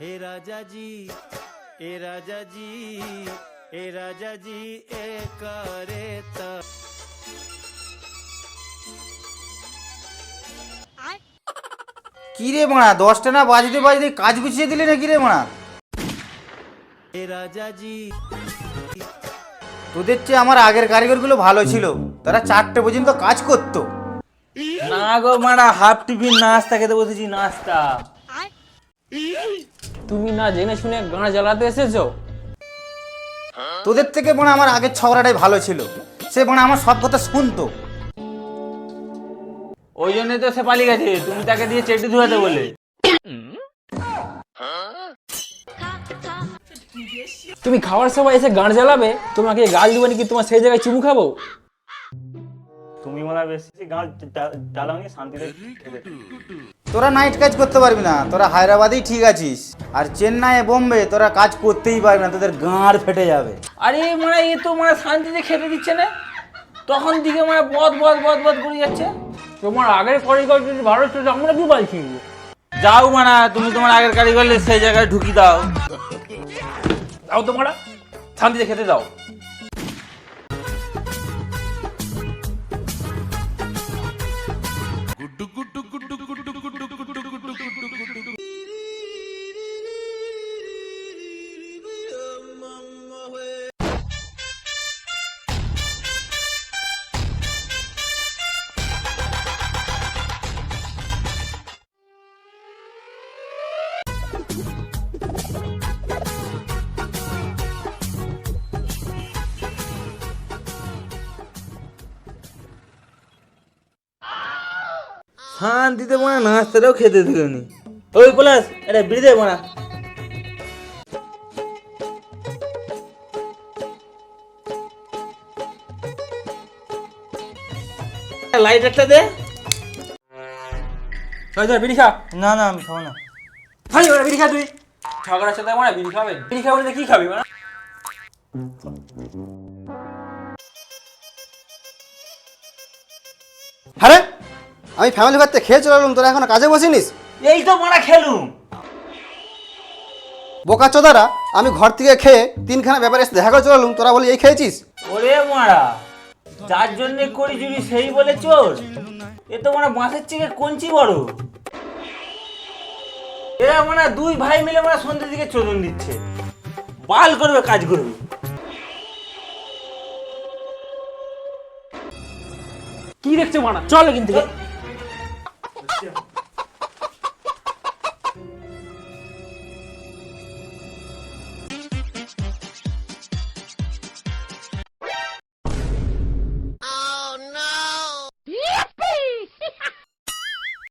হে রাজাজি এ রাজাজি এ রাজাজি এ করে তা। কি রে দশটা না বাজতে বাজতে কাজ গুছিয়ে দিলে না কি রে মানা রাজা রাজাজি তোদের চেয়ে আমার আগের কারিগরগুলো ভালো ছিল। তারা চারটে পর্যন্ত কাজ করতো। না গো মারা হাফ টিফিন নাস্তা খেতে বসেছি নাস্তা। তুমি না জেনে শুনে গাঁ জ্বালাতে এসেছ? তোদের থেকে মনে আমার আগের ছগড়াটাই ভালো ছিল। সে মানে আমার সব কথা শুনতো। ওই জন্য তো সে পালিয়ে গেছে তুমি তাকে দিয়ে চেটে ধুয়াতে বলে। তুমি খাওয়ার সময় এসে গান জ্বালাবে? তোমাকে গাল দিব নাকি তোমার সেই জায়গায় চুমু খাব? তুমি মনে হয় বেশি গান চালাওনি শান্তিতে তোরা নাইট কাজ করতে পারবি না তোরা হায়দ্রাবাদেই ঠিক আছিস। আর চেন্নাই বোম্বে তোরা কাজ করতেই পারবি না তোদের গাঁড় ফেটে যাবে। আরে মানে এ তো মানে শান্তিতে খেতে দিচ্ছে না? তখন দিকে মানে বদ বদ বদ বদ করে যাচ্ছে। তোমার আগের কারিগর যদি ভালো ছিল আমরা কি বলছি যাও মানা তুমি তোমার আগের কারিগর সেই জায়গায় ঢুকি দাও। দাও তোমরা শান্তিতে খেতে দাও। শান্তিতে মানে নাস্তাটাও খেতে দিলনি। ওই পলাশ এটা বিড়ি দে লাইট দে। চল চল বিড়ি খা। না না আমি খাব না। খাই ওরা বিড়ি খা তুই। ঝগড়ার সাথে মানে বিড়ি খাবে। বিড়ি খাবে কি খাবি মানে? আরে! আমি ফ্যামিলি ঘর থেকে খেয়ে চলে এলাম তোরা এখনও কাজে বসিনিস? এই তো মানা খেলুম। বোকা চোদারা আমি ঘর থেকে খেয়ে তিনখানা ব্যাপারে এসে দেখা করে চলে এলাম তোরা বলি এই খেয়েছিস? ওরে মারা যার জন্য করি চুরি সেই বলে চোর? এ তো মানে বাঁশের থেকে কঞ্চি বড়। এরা মানে দুই ভাই মিলে মানে সন্ধ্যের দিকে চোদন দিচ্ছে। বাল করবে কাজ করবে। কি দেখছ মানা চল কিন্তু